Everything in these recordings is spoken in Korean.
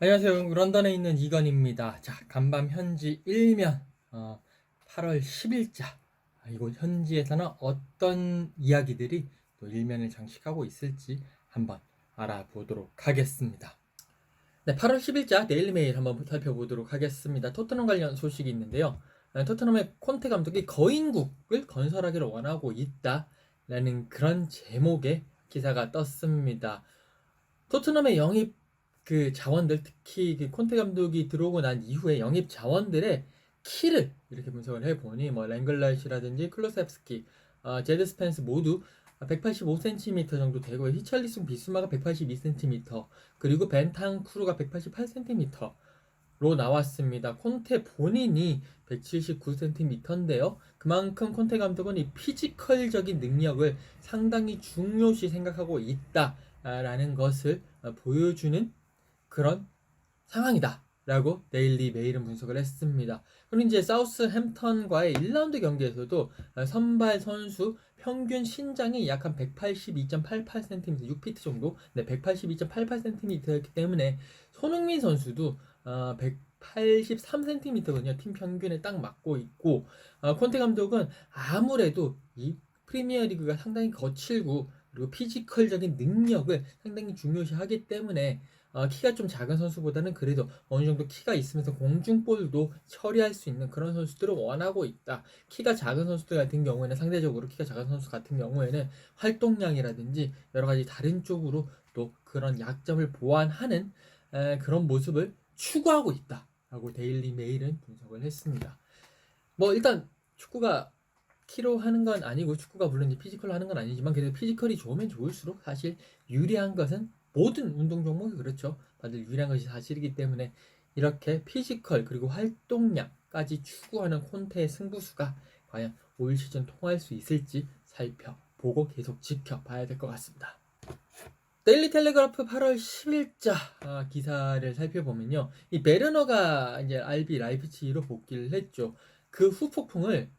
안녕하세요. 런던에 있는 이건입니다. 자, 간밤 현지 1면 어, 8월 10일자 이곳 현지에서는 어떤 이야기들이 또 일면을 장식하고 있을지 한번 알아보도록 하겠습니다. 네, 8월 10일자 데일리메일 한번 살펴보도록 하겠습니다. 토트넘 관련 소식이 있는데요. 어, 토트넘의 콘테 감독이 거인국을 건설하기를 원하고 있다라는 그런 제목의 기사가 떴습니다. 토트넘의 영입 그 자원들 특히 그 콘테 감독이 들어오고 난 이후에 영입 자원들의 키를 이렇게 분석을 해보니 뭐 랭글라이시라든지 클로셉스키, 어, 제드 스펜스 모두 185cm 정도 되고 히철리슨 비스마가 182cm 그리고 벤탄쿠르가 188cm로 나왔습니다. 콘테 본인이 179cm인데요. 그만큼 콘테 감독은 이 피지컬적인 능력을 상당히 중요시 생각하고 있다라는 것을 어, 보여주는 그런 상황이다라고 데일리 메일은 분석을 했습니다. 그리고 이제 사우스 햄턴과의 1라운드 경기에서도 선발 선수 평균 신장이 약 한 182.88cm, 6피트 정도, 네, 182.88cm였기 때문에 손흥민 선수도 어, 183cm거든요. 팀 평균에 딱 맞고 있고 어, 콘테 감독은 아무래도 이 프리미어리그가 상당히 거칠고 그리고 피지컬적인 능력을 상당히 중요시하기 때문에 어, 키가 좀 작은 선수보다는 그래도 어느 정도 키가 있으면서 공중볼도 처리할 수 있는 그런 선수들을 원하고 있다. 키가 작은 선수들 같은 경우에는 상대적으로 키가 작은 선수 같은 경우에는 활동량이라든지 여러 가지 다른 쪽으로 또 그런 약점을 보완하는 에, 그런 모습을 추구하고 있다라고 데일리 메일은 분석을 했습니다. 뭐 일단 축구가 키로 하는 건 아니고 축구가 물론 이제 피지컬로 하는 건 아니지만 그래도 피지컬이 좋으면 좋을수록 사실 유리한 것은 모든 운동 종목이 그렇죠. 다들 유리한 것이 사실이기 때문에 이렇게 피지컬 그리고 활동량까지 추구하는 콘테의 승부수가 과연 올 시즌 통할 수 있을지 살펴보고 계속 지켜봐야 될 것 같습니다. 데일리 텔레그래프 8월 10일자 아, 기사를 살펴보면요. 이 베르너가 이제 RB 라이프치히로 복귀를 했죠. 그 후폭풍을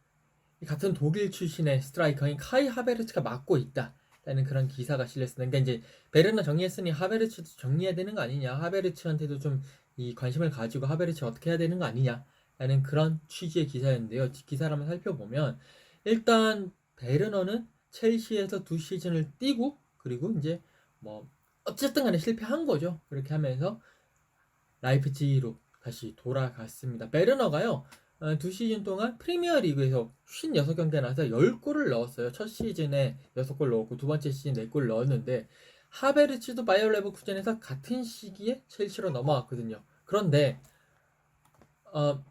같은 독일 출신의 스트라이커인 카이 하베르츠가 맡고 있다. 라는 그런 기사가 실렸습니다. 그러니까 이제 베르너 정리했으니 하베르츠도 정리해야 되는 거 아니냐. 하베르츠한테도 좀 이 관심을 가지고 하베르츠 어떻게 해야 되는 거 아니냐. 라는 그런 취지의 기사였는데요. 기사를 한번 살펴보면 일단 베르너는 첼시에서 두 시즌을 뛰고 그리고 이제 뭐 어쨌든 간에 실패한 거죠. 그렇게 하면서 라이프치히로 다시 돌아갔습니다. 베르너가요. 어, 두 시즌 동안 프리미어 리그에서 56경기에 나서 10골을 넣었어요. 첫 시즌에 6골 넣었고 두 번째 시즌 4골 넣었는데 하베르츠도 바이오 레버쿠젠에서 같은 시기에 첼시로 넘어왔거든요. 그런데 어,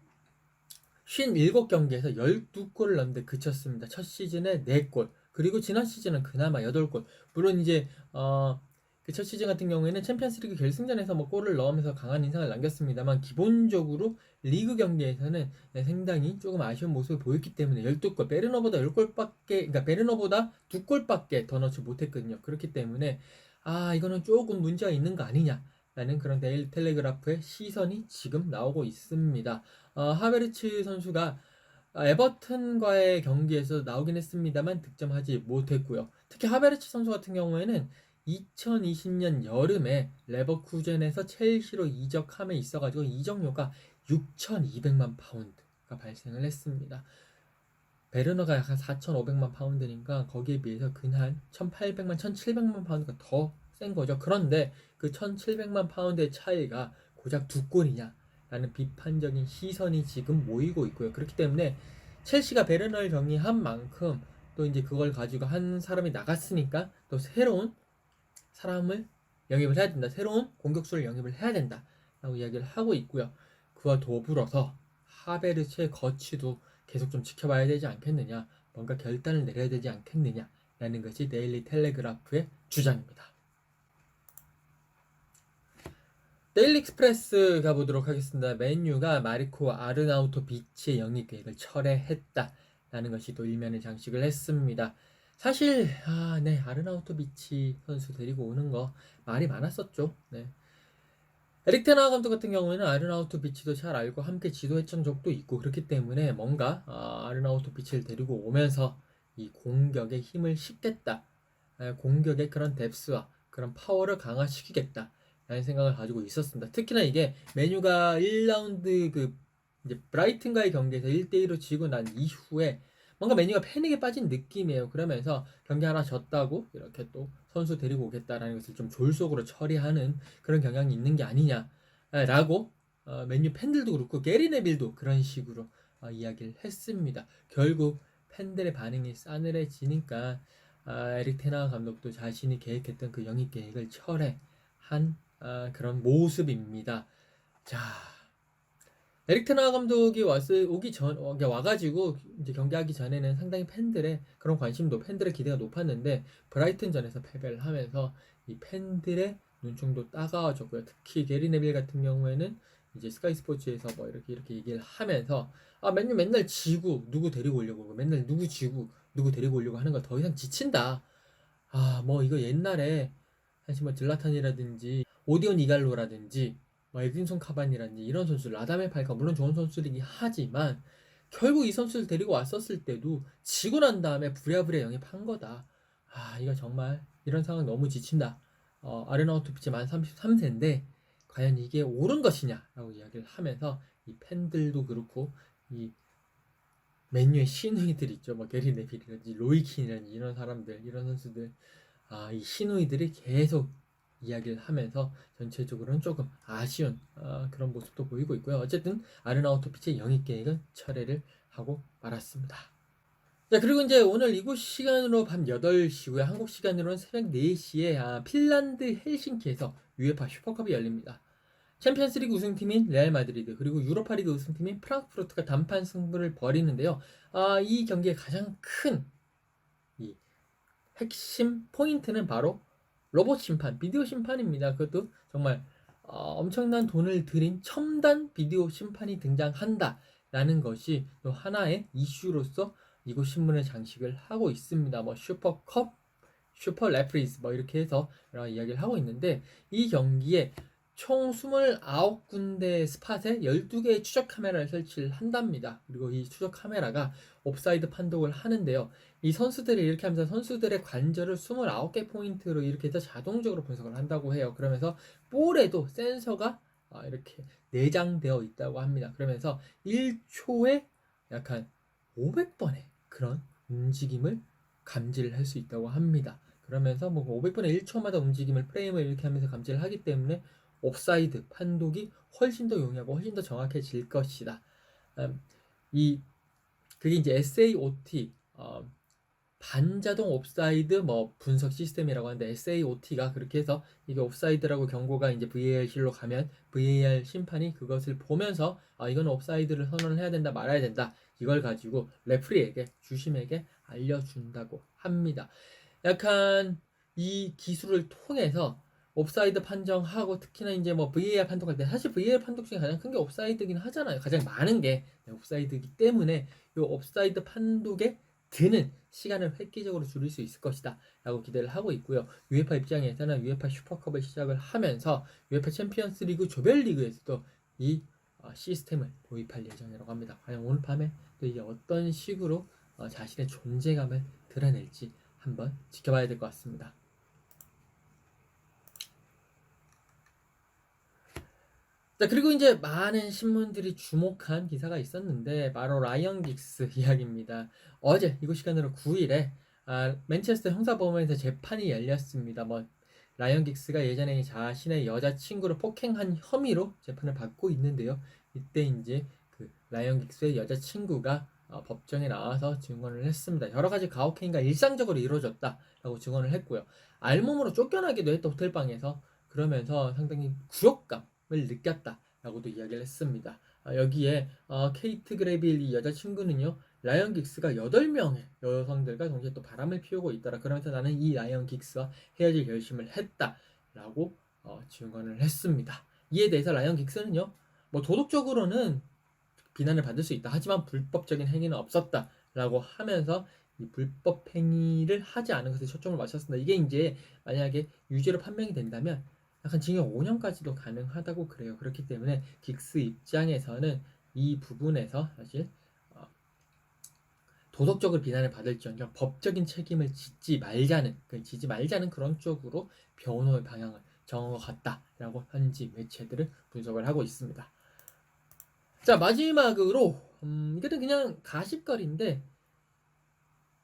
57경기에서 12골을 넣는데 그쳤습니다. 첫 시즌에 4골. 그리고 지난 시즌은 그나마 8골. 물론 이제 어, 그 첫 시즌 같은 경우에는 챔피언스리그 결승전에서 뭐 골을 넣으면서 강한 인상을 남겼습니다만 기본적으로 리그 경기에서는 상당히 조금 아쉬운 모습을 보였기 때문에 12골, 베르너보다 10골밖에, 그러니까 베르너보다 2골밖에 더 넣지 못했거든요. 그렇기 때문에 아 이거는 조금 문제가 있는 거 아니냐라는 그런 데일 텔레그라프의 시선이 지금 나오고 있습니다. 어, 하베르츠 선수가 에버튼과의 경기에서 나오긴 했습니다만 득점하지 못했고요. 특히 하베르츠 선수 같은 경우에는 2020년 여름에 레버쿠젠에서 첼시로 이적함에 있어가지고 이적료가 6,200만 파운드가 발생을 했습니다. 베르너가 약간 4,500만 파운드니까 거기에 비해서 근한 1,800만, 1,700만 파운드가 더 센 거죠. 그런데 그 1,700만 파운드의 차이가 고작 두 골이냐? 라는 비판적인 시선이 지금 모이고 있고요. 그렇기 때문에 첼시가 베르너를 정리한 만큼 또 이제 그걸 가지고 한 사람이 나갔으니까 또 새로운 사람을 영입을 해야 된다. 새로운 공격수를 영입을 해야 된다. 라고 이야기를 하고 있고요. 그와 더불어서 하베르츠의 거치도 계속 좀 지켜봐야 되지 않겠느냐. 뭔가 결단을 내려야 되지 않겠느냐. 라는 것이 데일리 텔레그라프의 주장입니다. 데일리 익스프레스 가보도록 하겠습니다. 맨유가 마리코 아르나우토 비치의 영입 계획을 철회했다 라는 것이 또 일면에 장식을 했습니다. 사실 아, 네 아르나우토 비치 선수 데리고 오는 거 말이 많았었죠. 네. 에릭 테나 감독 같은 경우에는 아르나우토 비치도 잘 알고 함께 지도했던 적도 있고 그렇기 때문에 뭔가 아, 아르나우토 비치를 데리고 오면서 이 공격에 힘을 싣겠다. 아, 공격의 그런 뎁스와 그런 파워를 강화시키겠다. 라는 생각을 가지고 있었습니다. 특히나 이게 메뉴가 1라운드 그 이제 브라이튼과의 경기에서 1대1로 지고 난 이후에 뭔가 메뉴가 패닉에 빠진 느낌이에요. 그러면서 경기 하나 졌다고 이렇게 또 선수 데리고 오겠다라는 것을 좀 졸속으로 처리하는 그런 경향이 있는 게 아니냐라고 어, 메뉴 팬들도 그렇고 게리 네빌도 그런 식으로 어, 이야기를 했습니다. 결국 팬들의 반응이 싸늘해지니까 아, 에릭 테나 감독도 자신이 계획했던 그 영입 계획을 철회한 아, 그런 모습입니다. 자, 에릭 테나 감독이 왔을 오기 전 어, 와가지고 이제 경기하기 전에는 상당히 팬들의 그런 관심도 팬들의 기대가 높았는데 브라이튼전에서 패배를 하면서 이 팬들의 눈총도 따가워졌고요. 특히 게리 네빌 같은 경우에는 이제 스카이 스포츠에서 뭐 이렇게 이렇게 얘기를 하면서 아 맨날 맨날 지구 누구 데리고 오려고 맨날 누구 지구 누구 데리고 오려고 하는 거 더 이상 지친다. 아 뭐 이거 옛날에 사실 뭐 질라탄이라든지 오디온 이갈로라든지 뭐 에딘손 카반이라든지 이런 선수 라다멜 팔카 물론 좋은 선수이긴 하지만 결국 이 선수를 데리고 왔었을 때도 지고 난 다음에 부랴부랴 영입한 거다. 아 이거 정말 이런 상황 너무 지친다. 어, 아르나우토 피치 만 33세인데 과연 이게 옳은 것이냐라고 이야기를 하면서 이 팬들도 그렇고 이 맨유의 신우이들 있죠. 뭐 게리 네빌이라든지 로이킨이라든지 이런 사람들, 이런 선수들 아, 이 신우이들이 계속 이야기를 하면서 전체적으로는 조금 아쉬운 아, 그런 모습도 보이고 있고요. 어쨌든 아르나우토 피치의 영입 계획은 철회를 하고 말았습니다. 자, 그리고 이제 오늘 이곳 시간으로 밤 8시고요. 한국 시간으로는 새벽 4시에 아, 핀란드 헬싱키에서 UEFA 슈퍼컵이 열립니다. 챔피언스리그 우승팀인 레알 마드리드 그리고 유로파리그 우승팀인 프랑크푸르트가 단판 승부를 벌이는데요. 아, 이 경기의 가장 큰이 핵심 포인트는 바로 로봇 심판, 비디오 심판입니다. 그것도 정말 어, 엄청난 돈을 들인 첨단 비디오 심판이 등장한다라는 것이 또 하나의 이슈로서 이곳 신문을 장식을 하고 있습니다. 뭐 슈퍼컵, 슈퍼 레프리즈 뭐 이렇게 해서 여러 이야기를 하고 있는데 이 경기에 총 29군데 스팟에 12개의 추적 카메라를 설치를 한답니다. 그리고 이 추적 카메라가 옵사이드 판독을 하는데요. 이 선수들이 이렇게 하면서 선수들의 관절을 29개 포인트로 이렇게 해서 자동적으로 분석을 한다고 해요. 그러면서 볼에도 센서가 아, 이렇게 내장되어 있다고 합니다. 그러면서 1초에 약한 500번의 그런 움직임을 감지를 할 수 있다고 합니다. 그러면서 뭐 500번의 1초마다 움직임을 프레임을 이렇게 하면서 감지를 하기 때문에 옵사이드 판독이 훨씬 더 용이하고 훨씬 더 정확해질 것이다. 음, 이 그게 이제 SAOT 어, 반자동 옵사이드 뭐 분석 시스템이라고 하는데 SAOT가 그렇게 해서 이게 옵사이드라고 경고가 이제 VAR실로 가면 VAR 심판이 그것을 보면서 아 이거는 옵사이드를 선언을 해야 된다 말아야 된다 이걸 가지고 레프리에게 주심에게 알려준다고 합니다. 약간 이 기술을 통해서 옵사이드 판정하고 특히나 이제 뭐 VAR 판독할 때 사실 VAR 판독 중에 가장 큰 게 옵사이드긴 하잖아요. 가장 많은 게 옵사이드이기 때문에 이 옵사이드 판독에 드는 시간을 획기적으로 줄일 수 있을 것이다 라고 기대를 하고 있고요. UEFA 입장에서는 UEFA 슈퍼컵을 시작을 하면서 UEFA 챔피언스 리그 조별리그에서도 이 어, 시스템을 도입할 예정이라고 합니다. 과연 오늘 밤에 또 이게 어떤 식으로 어, 자신의 존재감을 드러낼지 한번 지켜봐야 될 것 같습니다. 자, 그리고 이제 많은 신문들이 주목한 기사가 있었는데, 바로 라이언 긱스 이야기입니다. 어제, 이곳 시간으로 9일에, 아, 맨체스터 형사법원에서 재판이 열렸습니다. 뭐, 라이언 긱스가 예전에 자신의 여자친구를 폭행한 혐의로 재판을 받고 있는데요. 이때 이제 그 라이언 긱스의 여자친구가 어, 법정에 나와서 증언을 했습니다. 여러 가지 가혹행위가 일상적으로 이루어졌다라고 증언을 했고요. 알몸으로 쫓겨나기도 했다 호텔방에서 그러면서 상당히 굴욕감 을 느꼈다라고도 이야기를 했습니다. 아, 여기에 어, 케이트 그레빌 이 여자친구는요 라이언 긱스가 8명의 여성들과 동시에 또 바람을 피우고 있더라 그러면서 나는 이 라이언 긱스와 헤어질 결심을 했다라고 어, 증언을 했습니다. 이에 대해서 라이언 긱스는요 뭐 도덕적으로는 비난을 받을 수 있다 하지만 불법적인 행위는 없었다라고 하면서 이 불법 행위를 하지 않은 것에 초점을 맞췄습니다. 이게 이제 만약에 유죄로 판명이 된다면 약간 징역 5년까지도 가능하다고 그래요. 그렇기 때문에 긱스 입장에서는 이 부분에서 사실 어, 도덕적으로 비난을 받을지언정 법적인 책임을 짓지 말자는 그 지지 말자는 그런 쪽으로 변호의 방향을 정한 것 같다라고 현지 매체들은 분석을 하고 있습니다. 자 마지막으로 음, 이거는 그냥 가십거리인데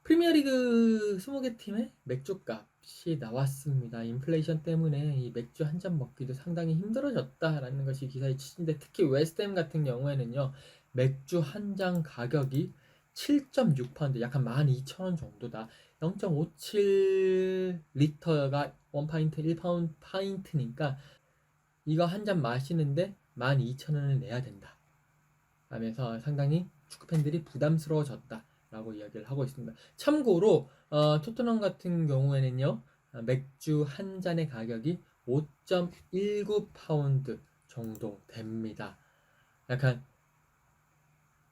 프리미어리그 20개 팀의 맥주 값 이 나왔습니다. 인플레이션 때문에 이 맥주 한 잔 먹기도 상당히 힘들어졌다라는 것이 기사의 취지인데 특히 웨스트햄 같은 경우에는요. 맥주 한 잔 가격이 7.6파운드 약한 12,000원 정도다. 0.57 리터가 1파인트 1파운드 파인트니까 이거 한 잔 마시는데 12,000원을 내야 된다. 하면서 상당히 축구 팬들이 부담스러워졌다. 라고 이야기를 하고 있습니다. 참고로 어, 토트넘 같은 경우에는요 어, 맥주 한 잔의 가격이 5.19 파운드 정도 됩니다. 약간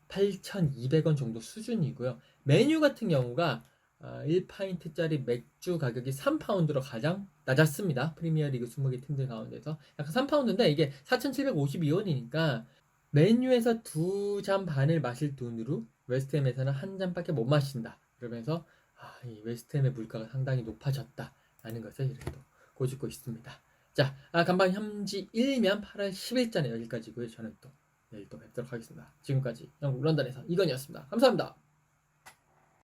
8,200원 정도 수준이고요. 메뉴 같은 경우가 어, 1파인트짜리 맥주 가격이 3파운드로 가장 낮았습니다. 프리미어리그 20개 팀들 가운데서 약간 3파운드인데 이게 4,752원이니까 메뉴에서 두 잔 반을 마실 돈으로 웨스트햄에서는 한 잔밖에 못 마신다. 그러면서 아, 이 웨스트햄의 물가가 상당히 높아졌다라는 것을 이렇게 또 고집고 있습니다. 자, 아, 간판 현지 1면 8월 10일자는 여기까지고요. 저는 또 내일 또 뵙도록 하겠습니다. 지금까지 영국 런던에서 이건이었습니다. 감사합니다.